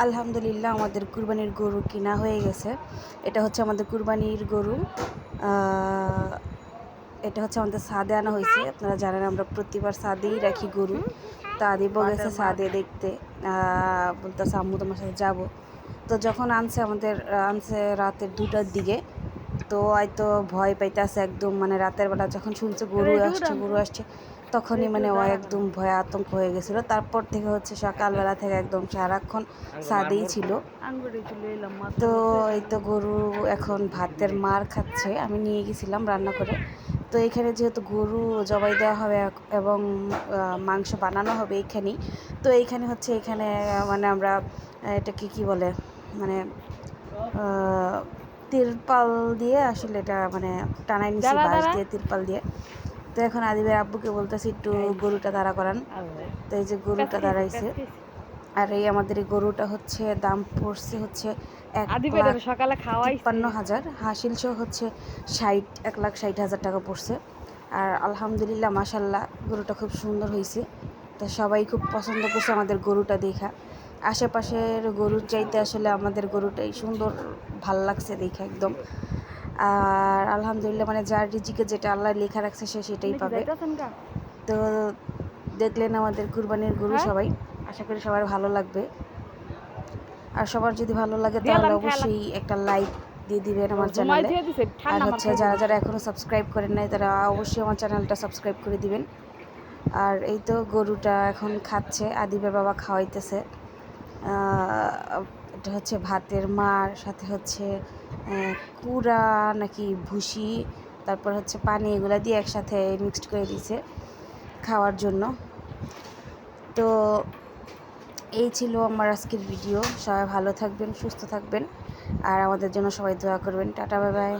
আলহামদুলিল্লাহ আমাদের কুরবানির গরু কিনা হয়ে গেছে। এটা হচ্ছে আমাদের কুরবানির গরু। এটা হচ্ছে আমাদের সাদে আনা হয়েছে। আপনারা জানেন আমরা প্রতিবার সাদেই রাখি গরু। তা আদিব গেছে সাদে দেখতে। বলতেছে আম্মু তোমার সাথে যাব। তো যখন আনছে আমাদের আনছে রাতের দুটার দিকে তো হয়তো ভয় পাইতেছে একদম মানে রাতের বেলা যখন শুনছে গরু আসছে গরু আসছে তখনই মানে ও একদম ভয় আতঙ্ক হয়ে গেছিল। তারপর থেকে হচ্ছে সকালবেলা থেকে একদম সারাক্ষণ সাদেই ছিল। তো এই তো গরু এখন ভাতের মার খাচ্ছে আমি নিয়ে গেছিলাম রান্না করে। তো এখানে যেহেতু গরু জবাই দেওয়া হবে এবং মাংস বানানো হবে এইখানেই তো এইখানে হচ্ছে এখানে মানে আমরা এটাকে কি বলে? মানে তিরপাল দিয়ে আসলে এটা মানে টানাই নিছি বাঁশ দিয়ে তিরপাল দিয়ে। তো এখন আদিবের আব্বুকে বলতেছি একটু গরুটা দাঁড়া করান। তো এই যে গরুটা দাঁড়াইছে। আর এই আমাদের এই গরুটা হচ্ছে দাম পড়ছে হচ্ছে এক লাখ সকালে খাওয়াই তিপ্পান্ন হাজার। হাসিল সহ হচ্ছে ষাট এক লাখ ষাট হাজার টাকা পড়ছে। আর আলহামদুলিল্লাহ মাসাল্লাহ গরুটা খুব সুন্দর হয়েছে তো সবাই খুব পছন্দ করছে আমাদের গরুটা দেখা। আশেপাশের গরুর চাইতে আসলে আমাদের গরুটাই সুন্দর ভালো লাগছে দেখে একদম। আর আলহামদুলিল্লাহ মানে যার রিজিকে যেটা আল্লাহ লেখা রাখছে সে সেটাই পাবে। তো দেখলেন আমাদের কুরবানির গরু হ্যাঁ? সবাই আশা করি সবার ভালো লাগবে। আর সবার যদি ভালো লাগে তাহলে অবশ্যই একটা লাইক দিয়ে দিবেন আমার চ্যানেলে আর হচ্ছে যারা যারা এখনও সাবস্ক্রাইব করেন নাই তারা অবশ্যই আমার চ্যানেলটা সাবস্ক্রাইব করে দিবেন। আর এই তো গরুটা এখন খাচ্ছে আদিবের বাবা খাওয়াইতেছে। এটা হচ্ছে ভাতের মার, সাথে হচ্ছে কুড়া, নাকি ভুসি, তারপর হচ্ছে পানি, এগুলো দিয়ে একসাথে মিক্সড করে দিয়েছে খাওয়ার জন্য। তো এই ছিল আমার আজকের ভিডিও সবাই ভালো থাকবেন, সুস্থ থাকবেন, আর আমাদের জন্য সবাই দোয়া করবেন। Tata, bye bye.